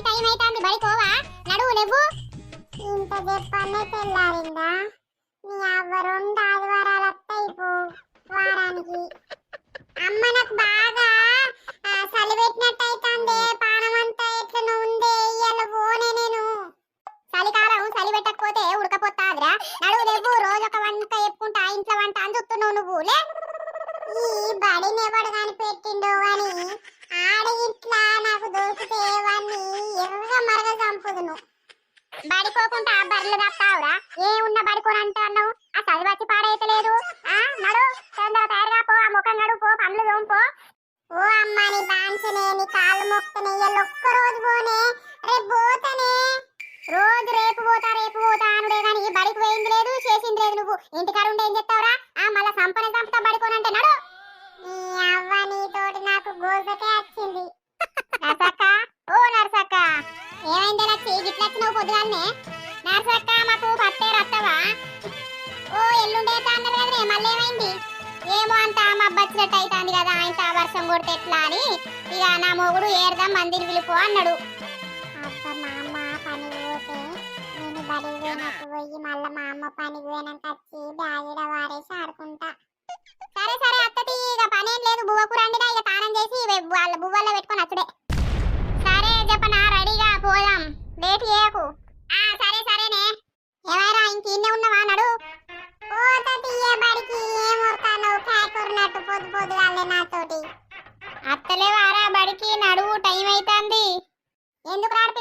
అవుతుంది టైం అవుతుంది బడి పోవా? నడువు నువ్వు ఇంత చెప్పనే తెల్లారిందా? నీ అవ్వ రెండు ఆదివారాలు వస్తాయి పో వారానికి. అమ్మ నాకు బాగా చలి పెట్టినట్టు అవుతుంది పానం అంతా ఎట్లనో ఉందే ఇయ్యాల పోనే నేను. చలికాలం చలి పెట్టకపోతే ఉడకపోతాదిరా. నడువు నువ్వు రోజు ఒక వంట చెప్పుకుంటా ఇంట్లో వంట అందుతున్నావు నువ్వు. లే. ఈ బడిని ఎవడు కనిపెట్టిండో అని. ఆడ ఇట్లా నాకు దొరికితే బడికోకుండా బర్రెలు తప్పావురా ఏ ఉన్న బడికోని అంటే అన్నావు? ఆ చదివి వచ్చి పాడైతలేదు. ఆ నడు తొందర తయారుగా పో ఆ ముఖం నడు పో పనులు దోంపో ఓ అమ్మ నీ బాన్సనే నీ కాళ్ళు మొక్కనే ఇవాళ ఒక్క రోజు పోనే రేపు పోతనే. రోజు రేపు పోతా రేపు పోతా అనుడే కానీ ఈ బడికి పోయింది లేదు చేసింది లేదు నువ్వు. ఇంటికాడ ఉండే ఏం చెప్తావురా? ఆ మళ్ళా సంపన సంపత బడికోనంటే నడు. నీ అవ్వ నీతోటి నాకు గోసకే వచ్చింది నర్సక్క ఓ నర్సక్క ఏమైంది లచ్చి గిట్ల వచ్చినావు పొద్దుగానే నర్సక్క మాకు పట్టే రత్తవా? ఓ ఎల్లుండే అన్నారు కదనే మళ్ళీ ఏమైంది? ఏమో అంత మబ్బచ్చినట్టు అవుతుంది కదా ఇంత వర్షం కొడితే ఎట్లా అని. ఇక నా మొగుడు ఏరదాం మందిని పిలుపు అన్నాడు. అబ్బ మా అమ్మ పనికి పోతే నేను బడికి పోయినట్టు పోయి మళ్ళీ మా అమ్మ పనికి పోయినాక వచ్చి బ్యాగులో వారేసి ఆడుకుంటా. సరే సరే అత్తటి లేట్ చేయకు. ఆ సరే సరేనే. ఏమైనా ఇంక ఇన్నే ఉన్నవా నడు? పోత తీయ బడికి ఏం వస్తాను పొద్దు పొద్దుగాలే నాతోటి. అత్తలేవారా బడికి నడువు టైం అవుతుంది ఎందుకు రాడు